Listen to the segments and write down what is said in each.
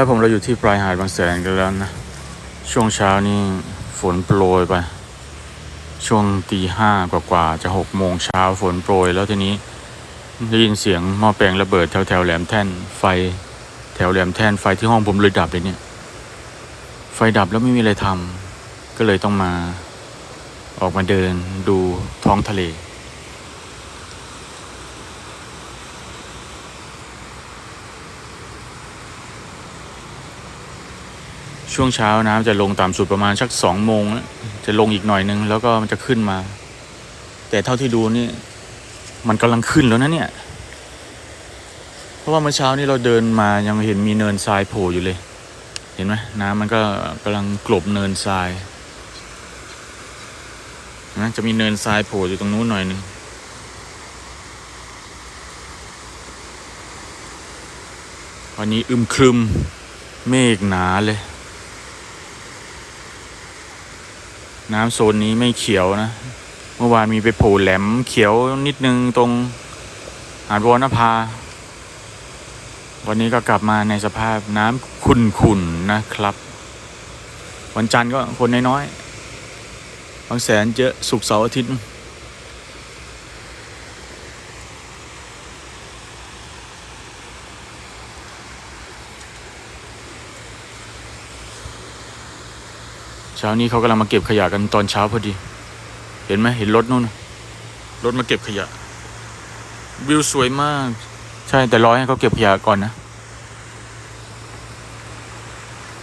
ครับผมเราอยู่ที่ปลายหาดบางแสนกันแล้วนะ ช่วงเช้านี่ฝนโปรยไป ช่วงตีห้ากว่าๆจะหกโมงเช้าฝนโปรย แล้วทีนี้ได้ยินเสียงหม้อแปลงระเบิดแถวแถวแหลมแท่น ไฟแถวแหลมแท่นไฟที่ห้องผมเลยดับเลยเนี่ย ไฟดับแล้วไม่มีอะไรทำก็เลยต้องมาออกมาเดินดูท้องทะเล ช่วงเช้าน้ำจะลงต่ำสุดประมาณสักสองโมงนะจะลงอีกหน่อยนึงแล้วก็มันจะขึ้นมา แต่เท่าที่ดูนี่ มันกำลังขึ้นแล้วนะเนี่ย เพราะว่าเมื่อเช้านี้เราเดินมายังเห็นมีเนินทรายโผล่อยู่เลย เห็นไหมน้ำมันก็กำลังกลบเนินทรายนะจะมีเนินทรายโผล่อยู่ตรงนู้นหน่อยนึงวันนี้อึมครึมเมฆหนาเลย น้ำโซนนี้ไม่เขียวนะ เมื่อวานมีไปโผล่แหลมเขียวนิดนึงตรงหาดวอนภา วันนี้ก็กลับมาในสภาพน้ำขุ่นๆนะครับ วันจันทร์ก็คนน้อยๆบางแสนเยอะสุกเสาร์อาทิตย์ เช้านี้เขากำลังมาเก็บขยะกันตอนเช้าพอดี เห็นไหมเห็นรถนู่นรถมาเก็บขยะ วิวสวยมาก ใช่แต่รอให้เขาเก็บขยะก่อนนะ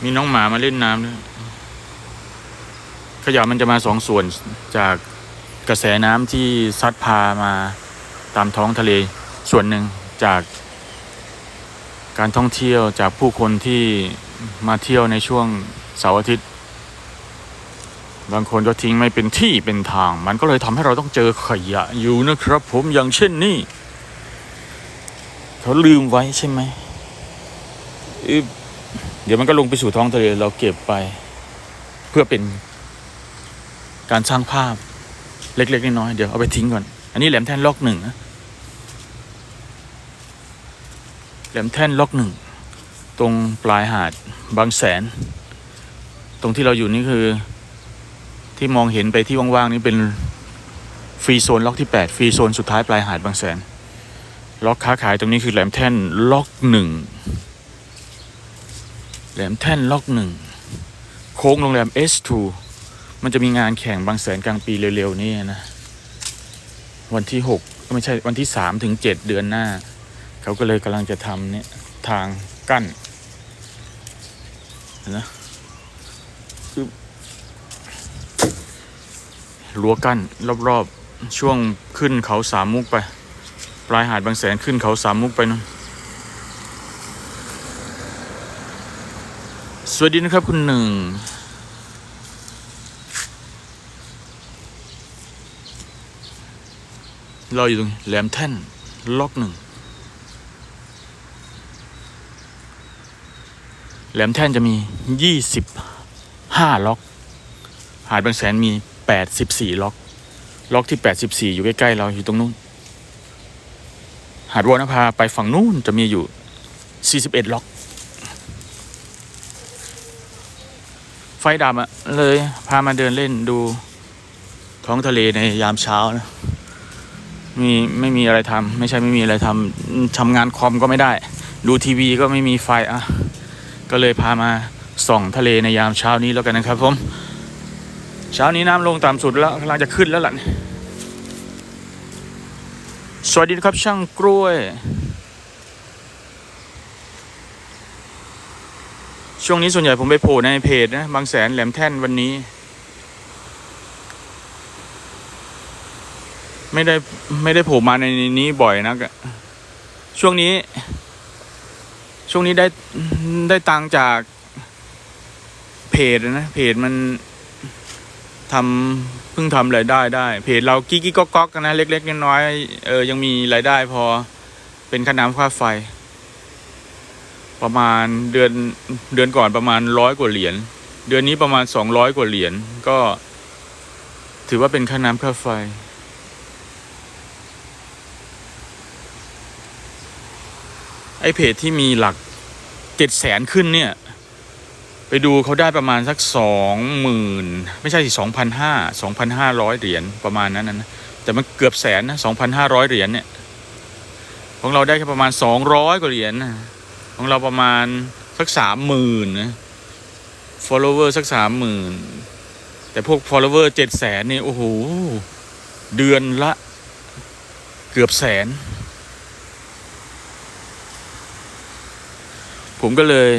มีน้องหมามาเล่นน้ำด้วยขยะมันจะมาสองส่วนจากกระแสน้ำที่ซัดพามาตามท้องทะเลส่วนหนึ่งจากการท่องเที่ยวจากผู้คนที่มาเที่ยวในช่วงเสาร์อาทิตย์ บางคนก็ทิ้งไม่เป็นที่เป็นทาง มันก็เลยทำให้เราต้องเจอขยะอยู่นะครับ ผมอย่างเช่นนี่เขาลืมไว้ใช่ไหมเดี๋ยวมันก็ลงไปสู่ท้องทะเลเราเก็บไป เพื่อเป็นการสร้างภาพเล็กๆน้อยๆเดี๋ยวเอาไปทิ้งก่อน อันนี้แหลมแท่นล็อกหนึ่งนะแหลมแท่นล็อกหนึ่งตรงปลายหาดบางแสน ตรงที่เราอยู่นี่คือ ที่มองเห็นไปที่ว่างๆนี่เป็นฟรีโซนล็อกที่ 8 ฟรีโซนสุดท้ายปลายหาดบางแสน ล็อกค้าขายตรงนี้คือแหลมแท่นล็อกหนึ่งแหลมแท่นล็อกหนึ่งโค้งโรงแรม S2 มันจะมีงานแข่งบางแสนกลางปีเร็วๆนี้นะ วันที่6ก็ไม่ใช่วันที่3ถึง7เดือนหน้า เขาก็เลยกำลังจะทำเนี่ยทางกั้นเห็นนะ รั้วกั้นรอบๆ ช่วงขึ้นเขาสามมุกไป ปลายหาดบางแสนขึ้นเขาสามมุกไปนู่นสวัสดีนะครับคุณหนึ่ง เราอยู่ตรงแหลมแท่น ล็อกหนึ่งแหลมแท่นจะมียี่สิบห้าล็อก หาดบางแสนมี แปดสิบสี่ล็อก ล็อกที่แปดสิบสี่อยู่ใกล้ๆเราอยู่ตรงนู้น หาดวรรณภาไปฝั่งนู้นจะมีอยู่สี่สิบเอ็ดล็อก ไฟดับอะเลยพามาเดินเล่นดูท้องทะเลในยามเช้านะ มีไม่มีอะไรทำไม่ใช่ไม่มีอะไรทำทำงานคอมก็ไม่ได้ ดูทีวีก็ไม่มีไฟอะก็เลยพามาส่องทะเลในยามเช้านี้แล้วกันนะครับผม เช้านี้น้ำลงต่ำสุดแล้วกำลังจะขึ้นแล้วล่ะสวัสดีครับช่างกล้วย ช่วงนี้ส่วนใหญ่ผมไปโผล่ในเพจนะ บางแสนแหลมแท่นวันนี้ ไม่ได้ไม่ได้โผล่มาในนี้บ่อยนักอะช่วงนี้ ช่วงนี้ได้ได้ตังจากเพจนะ เพจมัน ทำเพิ่งทำรายได้ได้ เพจเรากิ๊กกิ๊กก๊อกก๊อกนะเล็กๆน้อยๆเออยังมีรายได้พอเป็นค่าน้ำค่าไฟ ประมาณเดือนเดือนก่อนประมาณร้อยกว่าเหรียญเดือนนี้ประมาณสองร้อยกว่าเหรียญก็ ถือว่าเป็นค่าน้ำค่าไฟไอเพจที่มีหลักเจ็ดแสนขึ้นเนี่ย ไปดูเขาได้ประมาณสักสองหมื่นไม่ใช่สองพันห้าสองพันห้าร้อยเหรียญประมาณนั้นนะแต่มันเกือบแสนนะสองพันห้าร้อยเหรียญเนี่ยของเราได้แค่ประมาณสองร้อยกว่าเหรียญนะของเราประมาณสักสามหมื่นนะ follower สักสามหมื่นแต่พวก follower เจ็ดแสนนี่โอ้โห เดือนละเกือบแสน ผมก็เลย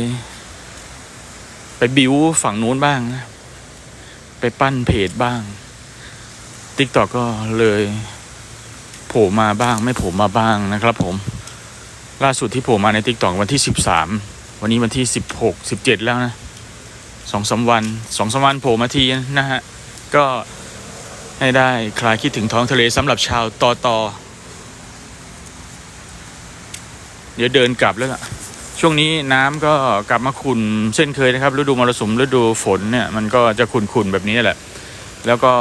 ไปบิวฝั่งนู้นบ้างนะ ไปปั้นเพจบ้างติ๊กตอกก็เลยโผล่มาบ้างไม่โผล่มาบ้างนะครับผมล่าสุดที่โผล่มาในติ๊กตอกวันที่สิบสามวันนี้วันที่สิบหกสิบเจ็ดแล้วนะสองสามวันสองสามวันโผล่มาทีนะฮะ ก็ให้ได้คลายคิดถึงท้องทะเลสำหรับชาวตอตอเดี๋ยวเดินกลับแล้วล่ะ ช่วงนี้น้ำก็กลับมาขุ่นเช่นเคยนะครับฤดูมรสุมฤดูฝนเนี่ยมันก็จะขุ่นๆแบบนี้แหละ แล้วก็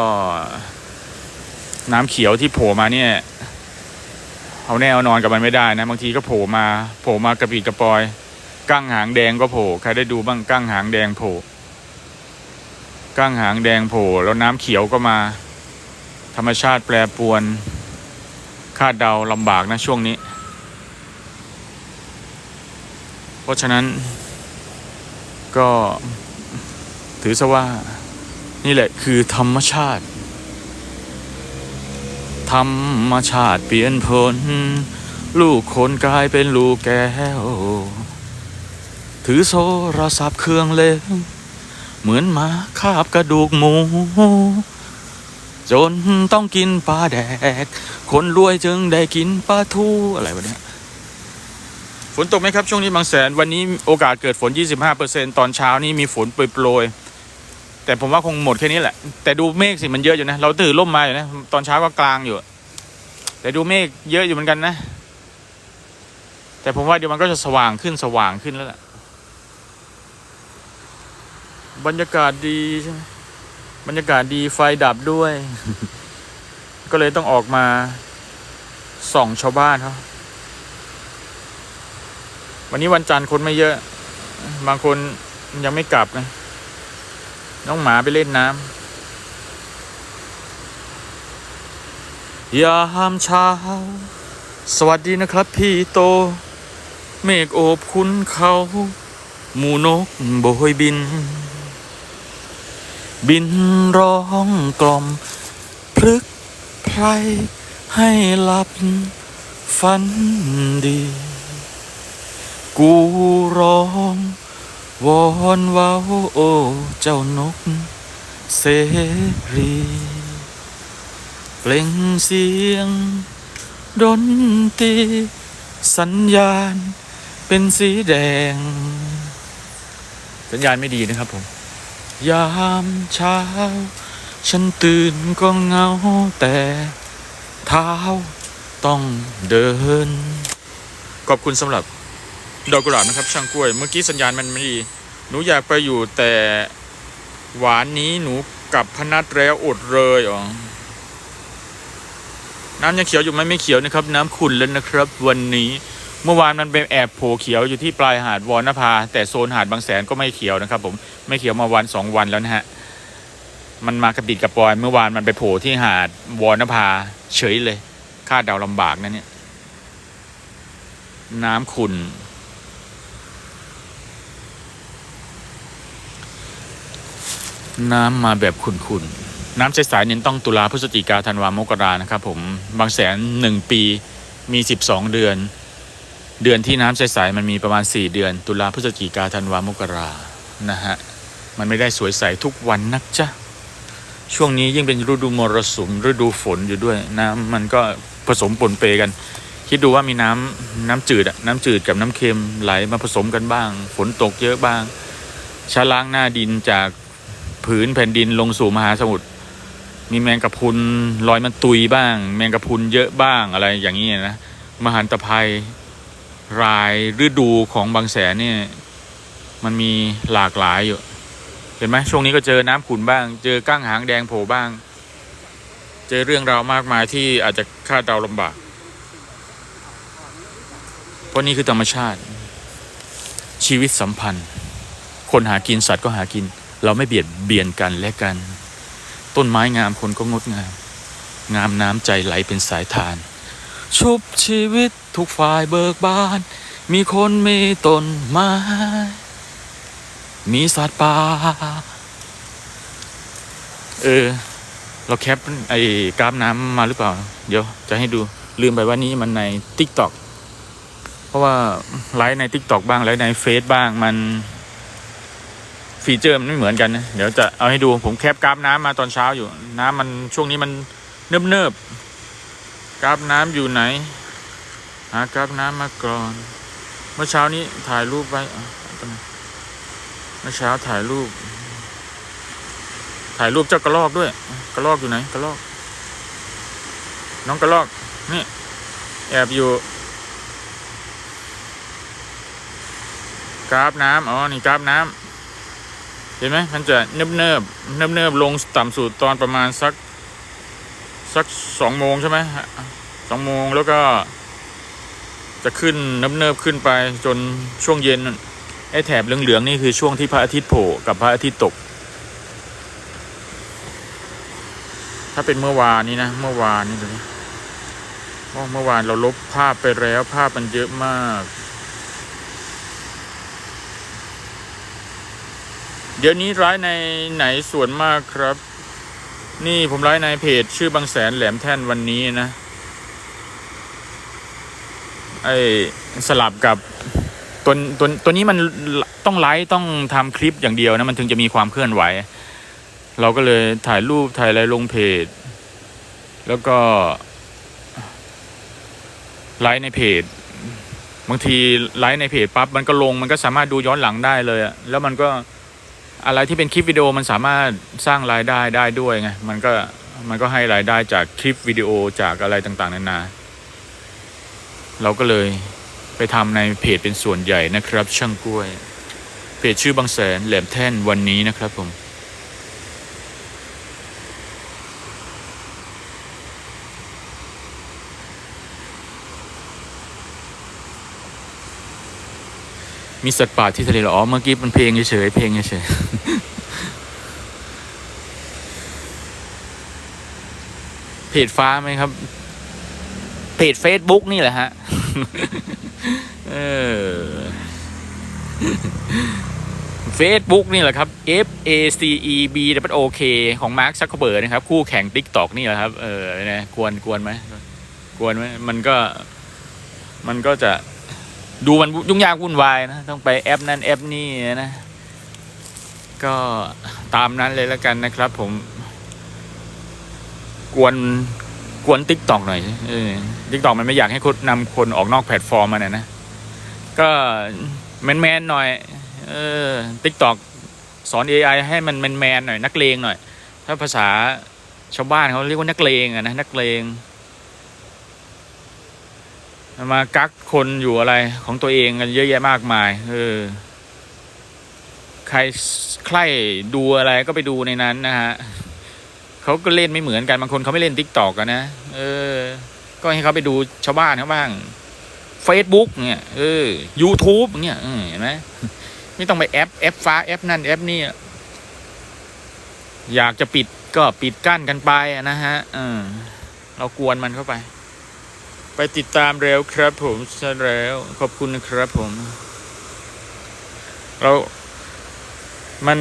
น้ำเขียวที่โผล่มาเนี่ยเอาแน่เอานอนกับมันไม่ได้นะบางทีก็โผล่มาโผล่มากระปิดกระปอยก้างหางแดงก็โผล่ใครได้ดูบ้างก้างหางแดงโผล่ก้างหางแดงโผล่แล้วน้ำเขียวก็มา ธรรมชาติแปรปรวนคาดเดาลำบากนะช่วงนี้ เพราะฉะนั้น ก็ถือซะว่า นี่แหละคือธรรมชาติ ธรรมชาติเปลี่ยนผลลูกคนกลายเป็นลูกแก้ว ถือโซรศัพท์เครื่องเล่นเหมือนหมาคาบกระดูกหมู จนต้องกินปลาแดก คนรวยจึงได้กินปลาทูอะไรวะเนี่ย ฝนตกไหมครับช่วงนี้บางแสนวันนี้โอกาสเกิดฝน 25%ตอนเช้านี้มีฝนโปรยๆแต่ผมว่าคงหมดแค่นี้แหละ แต่ดูเมฆสิมันเยอะอยู่นะ เราตื่นร่มมาอยู่นะ ตอนเช้าก็กลางอยู่ แต่ดูเมฆเยอะอยู่เหมือนกันนะ แต่ผมว่าเดี๋ยวมันก็จะสว่างขึ้นสว่างขึ้นแล้วล่ะ บรรยากาศดีใช่ไหมบรรยากาศดีไฟดับด้วย ก็เลยต้องออกมาส่องชาวบ้านเขา วันนี้วันจันทร์คนไม่เยอะ บางคนยังไม่กลับนะ น้องหมาไปเล่นน้ำยามเช้า สวัสดีนะครับพี่โต เมฆโอบคุณเขา หมูนกโบยบิน บินร้องกล่อม พลึกไพรให้หลับฝันดี กูร้องวอนเว้าโอ้เจ้านกเสรีเปล่งเสียง ดนตรีสัญญาณ เป็นสีแดง สัญญาณไม่ดีนะครับผม ยามเช้า ฉันตื่นก็เหงาแต่เท้าต้องเดิน ขอบคุณสำหรับ ดอกกุหลาบนะครับ ช่างกล้วย เมื่อกี้สัญญาณมันไม่ดีหนูอยากไปอยู่แต่หวานนี้หนูกับพนัดแล้วอดเลยอ๋อน้ำยังเขียวอยู่ไหมไม่เขียวนะครับ น้ำขุ่นแล้วนะครับ วันนี้เมื่อวานมันไปแอบโผล่เขียวอยู่ที่ปลายหาดวอนภา แต่โซนหาดบางแสนก็ไม่เขียวนะครับ ผมไม่เขียวมาวันสองวันแล้วนะฮะมันมากระปิดกระปอย เมื่อวานมันไปโผล่ที่หาดวอนภา เฉยเลยคาดเดาลำบากนะเนี่ย น้ำขุ่น น้ำมาแบบขุ่นๆ น้ำใสๆเน้นต้องตุลาพฤศจิกาธันวามกรานะครับผมบางแสนหนึ่งปีมีสิบสองเดือน เดือนที่น้ำใสๆมันมีประมาณสี่เดือน ตุลาพฤศจิกาธันวามกรานะฮะมันไม่ได้สวยใสทุกวันนักจ้ะช่วงนี้ยิ่งเป็นฤดูมรสุมฤดูฝนอยู่ด้วย น้ำมันก็ผสมปนเปกัน คิดดูว่ามีน้ำน้ำจืดอะน้ำจืดกับน้ำเค็มไหลมาผสมกันบ้าง ฝนตกเยอะบ้างชะล้างหน้าดินจาก ผืนแผ่นดินลงสู่มหาสมุทรมีแมงกะพรุนลอยมันตุยบ้าง แมงกะพรุนเยอะบ้างอะไรอย่างนี้นะมหันตภัยรายฤดูของบางแสนเนี่ยมันมีหลากหลายอยู่ เห็นไหมช่วงนี้ก็เจอน้ำขุ่นบ้าง เจอก้างหางแดงโผล่บ้าง เจอเรื่องราวมากมายที่อาจจะคาดเดาลำบาก เพราะนี่คือธรรมชาติ ชีวิตสัมพันธ์ คนหากินสัตว์ก็หากิน เราไม่เบียดเบียนกันและกัน ต้นไม้งามคนก็งดงาม งามน้ำใจไหลเป็นสายทาน ชุบชีวิตทุกฝ่ายเบิกบาน มีคนมีต้นไม้ มีสัตว์ป่าเออ เราแคปไอ้กราฟน้ำมาหรือเปล่า เดี๋ยวจะให้ดูลืมไปว่านี้มันใน t ิ k t o k เพราะว่าไลฟ์ใน t ิ k t o k บ้างไลฟ์ในเฟซบ้างมัน ฟีเจอร์มันไม่เหมือนกันนะเดี๋ยวจะเอาให้ดูผมแคปกราฟน้ำมาตอนเช้าอยู่ น้ำมันช่วงนี้มันเนิบเนิบๆกราฟน้ำอยู่ไหนหากราฟน้ำมาก่อน เมื่อเช้านี้ถ่ายรูปไว้เมื่อเช้าถ่ายรูป ถ่ายรูปเจ้ากระรอกด้วย กระรอกอยู่ไหนกระรอก น้องกระรอกนี่แอบอยู่กราฟน้ำอ๋อนี่กราฟน้ำ เห็นไหมมันจะเนิบเนิบเนิบเนิบๆลงต่ำสุดตอนประมาณสักสักสองโมงใช่ไหมฮะสองโมงแล้วก็จะขึ้นเนิบเนิบๆขึ้นไปจนช่วงเย็นไอ้แถบเหลืองๆนี่คือช่วงที่พระอาทิตย์โผล่กับพระอาทิตย์ตก ถ้าเป็นเมื่อวานนี้นะ เมื่อวานนี้ดูดิโอ้เมื่อวานเราลบภาพไปแล้วภาพมันเยอะมาก เดี๋ยวนี้ร้ายในไหนส่วนมากครับ นี่ผมร้ายในเพจชื่อบางแสนแหลมแท่นวันนี้นะ ไอ้สลับกับตัวตัวตัวนี้มันต้องไลฟ์ต้องทำคลิปอย่างเดียวนะมันถึงจะมีความเคลื่อนไหว เราก็เลยถ่ายรูปถ่ายอะไรลงเพจ แล้วก็ไลฟ์ในเพจ บางทีไลฟ์ในเพจปั๊บมันก็ลงมันก็สามารถดูย้อนหลังได้เลยอะแล้วมันก็ อะไรที่เป็นคลิปวิดีโอมันสามารถสร้างรายได้ได้ด้วยไงมันก็มันก็ให้รายได้จากคลิปวิดีโอจากอะไรต่างๆนานา เราก็เลยไปทำในเพจเป็นส่วนใหญ่นะครับ ช่างกล้วย เพจชื่อบางแสนแหลมแท่นวันนี้นะครับผม มีสัตว์ป่าที่ทะเลเหรออ๋อเมื่อกี้มันเพลงเฉยๆเพลงเฉยๆเพจฟ้าไหมครับ เพจ Facebook นี่แหละฮะเออ Facebook นี่แหละครับ F A C E B W O K ของ Mark Zuckerberg นะครับ คู่แข่ง TikTok นี่แหละครับ เออนะกวนกวนไหมกวนไหมมันก็ มันก็จะ ดูมันยุ่งยากวุ่นวายนะ ต้องไปแอปนั้นแอปนี้นะ ก็ตามนั้นเลยแล้วกันนะครับ ผม กวนกวนติ๊กตอกหน่อยเออติ๊กตอกมันไม่อยากให้คนนำคนออกนอกแพลตฟอร์มมาเนี่ยนะ ก็แมนแมนหน่อย เออติ๊กตอกสอน AI ให้มันแมนแมนหน่อยนักเลงหน่อย ถ้าภาษาชาวบ้านเขาเรียกว่านักเลงอะนะนักเลง มากักคนอยู่อะไรของตัวเองกันเยอะแยะมากมาย เออ ใครใครดูอะไรก็ไปดูในนั้นนะฮะเขาก็เล่นไม่เหมือนกันบางคนเขาไม่เล่นทิกตอกกันนะเออ ก็ให้เขาไปดูชาวบ้านเขาบ้าง Facebook เนี่ยเออ YouTube อย่างเงี้ยเห็นไหมไม่ต้องไปแอปแอปฟ้าแอปนั่นแอปนี่อยากจะปิดก็ปิดกั้นกันไปนะฮะเออเรากวนมันเข้าไป ไปติดตามเร็วครับผมใช่แล้วขอบคุณนะครับผม เรา มัน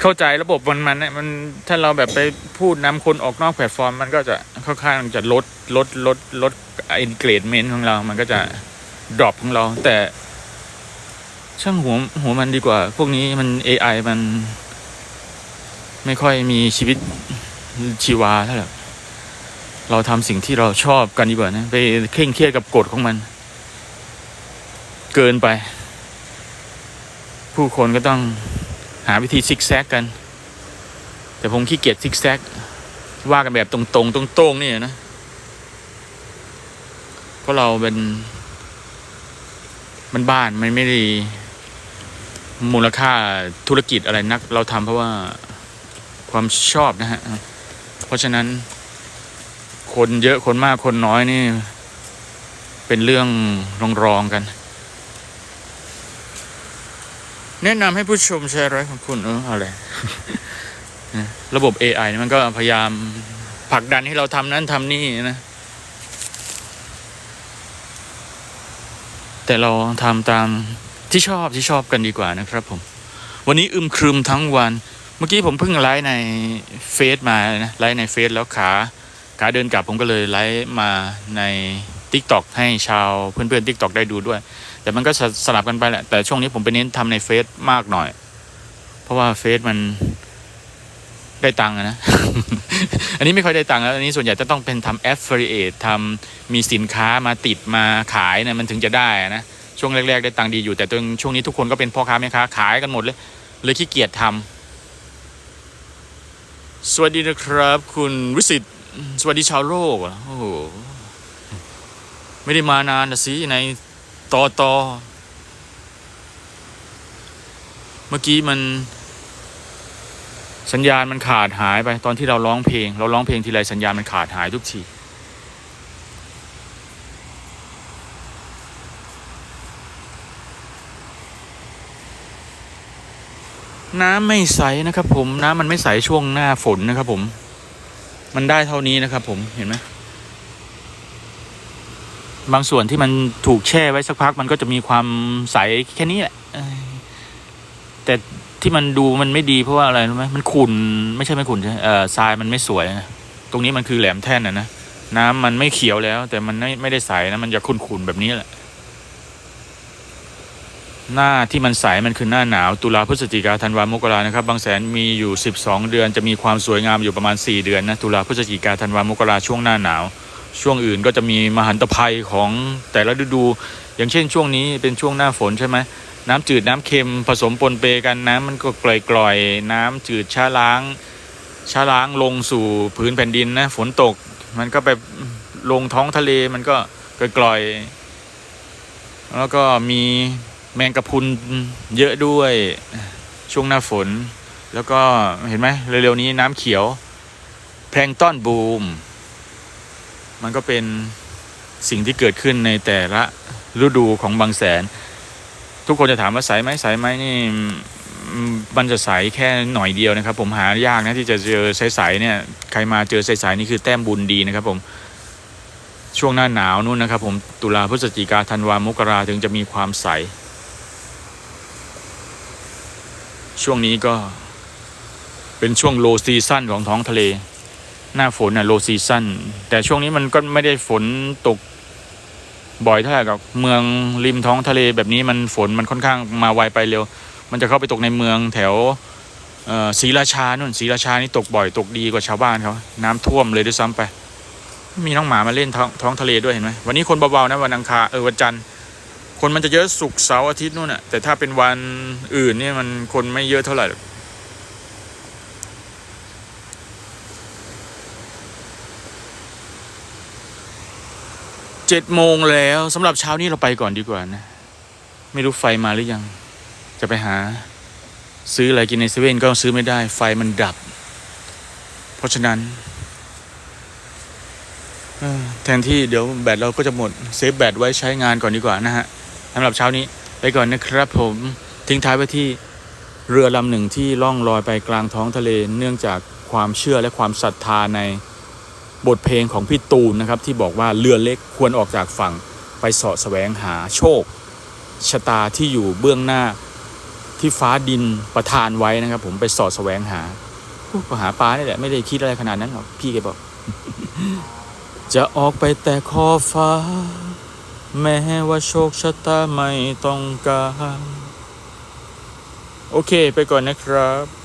เข้าใจระบบมันมันเนี่ยมันถ้าเราแบบไปพูดนำคนออกนอกแพลตฟอร์ม มันก็จะค่อนข้างจะลดลดลดลดอินเกรดเมนต์ของเรา มันก็จะดรอปของเรา แต่ ช่างหัวหัวมันดีกว่า พวกนี้มัน AI มัน ไม่ค่อยมีชีวิตชีวาเท่าไหร่ เราทำสิ่งที่เราชอบกันดีกว่านะไปเคร่งเครียดกับกฎของมัน เกินไป ผู้คนก็ต้องหาวิธีซิกแซกกัน แต่ผมขี้เกียจซิกแซกว่ากันแบบตรงๆตรงๆนี่นะเพราะเราเป็นมันบ้านมันไม่ได้มูลค่าธุรกิจอะไรนัก เราทำเพราะว่าความชอบนะฮะ เพราะฉะนั้น คนเยอะคนมากคนน้อยนี่ เป็นเรื่องรองรองกัน แนะนำให้ผู้ชมแชร์ไลฟ์ของคุณเอออะไรระบบ AI นี่มันก็พยายามผลักดันให้เราทำนั้นทำนี่นะ แต่เราทำตามที่ชอบที่ชอบกันดีกว่านะครับผม วันนี้อึมครึมทั้งวัน เมื่อกี้ผมเพิ่งไลฟ์ในเฟซมานะไลฟ์ในเฟซแล้วขา ขาเดินกลับผมก็เลยไลฟ์มาใน t ิ k t o k ให้ชาวเพื่อนๆ t ิ k t o k ได้ดูด้วย แต่มันก็สลับกันไปแหละ แต่ช่วงนี้ผมไปเน้นทำในเฟซมากหน่อย เพราะว่าเฟซมันได้ตังค์นะ อันนี้ไม่ค่อยได้ตังค์แล้ว อันนี้ส่วนใหญ่จะต้องเป็นทำ affiliate ทำมีสินค้ามาติดมาขายเนี่ยมันถึงจะได้นะ ช่วงแรก ๆ ได้ตังค์ดีอยู่แต่ตอนช่วงนี้ทุกคนก็เป็นพ่อค้าแม่ค้าขายกันหมดเลย เลยขี้เกียจทำสวัสดีนะครับ คุณวิสิต สวัสดีชาวโลกอะโอ้โหไม่ได้มานานนะสิในตอตอเมื่อกี้มัน สัญญาณมันขาดหายไป ตอนที่เราร้องเพลง เราร้องเพลงทีไรสัญญาณมันขาดหายทุกทีน้ำไม่ใสนะครับผมน้ำมันไม่ใสช่วงหน้าฝนนะครับผม มันได้เท่านี้นะครับ ผมเห็นไหมบางส่วนที่มันถูกแช่ไว้สักพัก มันก็จะมีความใสแค่นี้แหละแต่ที่มันดูมันไม่ดีเพราะว่าอะไรรู้ไหมมันขุ่นไม่ใช่ไม่ขุ่นใช่เออทรายมันไม่สวยนะตรงนี้มันคือแหลมแท่นนะนะน้ำมันไม่เขียวแล้ว แต่มันไม่ไม่ได้ใสนะมันจะขุ่นๆแบบนี้แหละ หน้าที่มันใสมันคือหน้าหนาว ตุลาพฤศจิกาธันวามกรานะครับ บางแสนมีอยู่ 12 เดือน จะมีความสวยงามอยู่ประมาณ 4 เดือนนะ ตุลาพฤศจิกาธันวามกราช่วงหน้าหนาว ช่วงอื่นก็จะมีมหันตภัยของแต่ละฤดู อย่างเช่นช่วงนี้เป็นช่วงหน้าฝนใช่ไหม น้ำจืดน้ำเค็มผสมปนเปกันน้ำมันก็กร่อยๆ น้ำจืดช้าล้างช้าล้างลงสู่พื้นแผ่นดินนะ ฝนตก มันก็ไปลงท้องทะเลมันก็กร่อยๆแล้วก็มี แมงกะพุนเยอะด้วยช่วงหน้าฝน แล้วก็เห็นไหมเร็วๆนี้น้ำเขียว แพลงต้อนบูม มันก็เป็นสิ่งที่เกิดขึ้นในแต่ละฤดูของบางแสน ทุกคนจะถามว่าใสไหมใสไหมนี่มันจะใสแค่หน่อยเดียวนะครับ ผมหายากนะที่จะเจอใสๆเนี่ยใครมาเจอใสๆนี่คือแต้มบุญดีนะครับ ผมช่วงหน้าหนาวนู่นนะครับ ผมตุลาพฤศจิกาธันวามกราถึงจะมีความใส ช่วงนี้ก็เป็นช่วงโลซีซั่นของท้องทะเล หน้าฝนน่ะโลซีซั่นแต่ช่วงนี้มันก็ไม่ได้ฝนตกบ่อยเท่าหร่กับเมืองริมท้องทะเลแบบนี้มันฝนมันค่อนข้างมาไวไปเร็ว มันจะเข้าไปตกในเมืองแถวเอ่อศรีราชานู่นศรีราชานี่ตกบ่อยตกดีกว่าชาวบ้านเขาน้ำท่วมเลยด้วยซ้ำไป มีน้องหมามาเล่นท้องท้องทะเลด้วยเห็นไหมวันนี้คนเบาๆนะวันอังคารเออวันจันทร์ คนมันจะเยอะศุกเสาร์อาทิตย์นู่นน่ะแต่ถ้าเป็นวันอื่นเนี่ยมันคนไม่เยอะเท่าไหร่หรอกเจ็ดโมงแล้วสำหรับเช้านี้เราไปก่อนดีกว่านะ ไม่รู้ไฟมาหรือยัง จะไปหา ซื้ออะไรกินในเซเว่นก็ซื้อไม่ได้ ไฟมันดับ เพราะฉะนั้นแทนที่เดี๋ยวแบตเราก็จะหมด เซฟแบตไว้ใช้งานก่อนดีกว่านะฮะ สำหรับเช้านี้ไปก่อนนะครับผมทิ้งท้ายไว้ที่เรือลำหนึ่งที่ล่องลอยไปกลางท้องทะเล เนื่องจากความเชื่อและความศรัทธาในบทเพลงของพี่ตูนนะครับ ที่บอกว่าเรือเล็กควรออกจากฝั่งไปเสาะแสวงหาโชค ชะตาที่อยู่เบื้องหน้าที่ฟ้าดินประทานไว้นะครับ ผมไปสาะแสวงหาก็หาปลานี่แหละไม่ได้คิดอะไรขนาดนั้นหรอกพี่แกบอก จะออกไปแต่ขอฟ้า แม้ว่าโชคชะตาไม่ต้องการ โอเคไปก่อนนะครับ